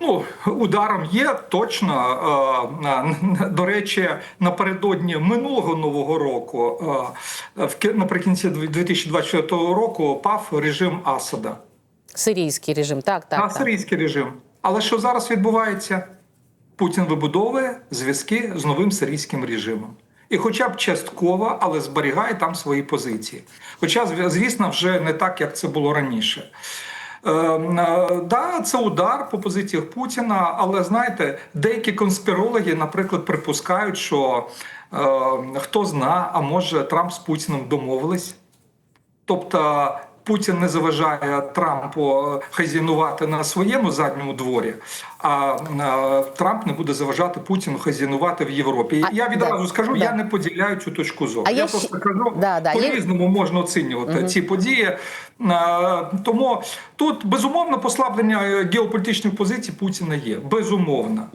Ну, ударом є точно. Е, До речі, напередодні минулого нового року, е, наприкінці 2024 року, пав режим Асада. Сирійський режим, так, так. на так. сирійський режим. Але що зараз відбувається? Путін вибудовує зв'язки з новим сирійським режимом. І хоча б частково, але зберігає там свої позиції. Хоча, звісно, вже не так, як це було раніше. Е, е, да, це удар по позиціях Путіна, але знаєте, деякі конспірологи, наприклад, припускають, що е, хто зна, а може Трамп з Путіним домовились. Тобто Путін не заважає Трампу е, хазяйнувати на своєму задньому дворі, а е, Трамп не буде заважати Путіну хазяйнувати в Європі. А, я відразу да, скажу, да. я не поділяю цю точку зору. А я я просто кажу, Да, да, по-різному можна оцінювати ці події. Е, Тому тут безумовно послаблення геополітичних позицій Путіна є. Безумовно.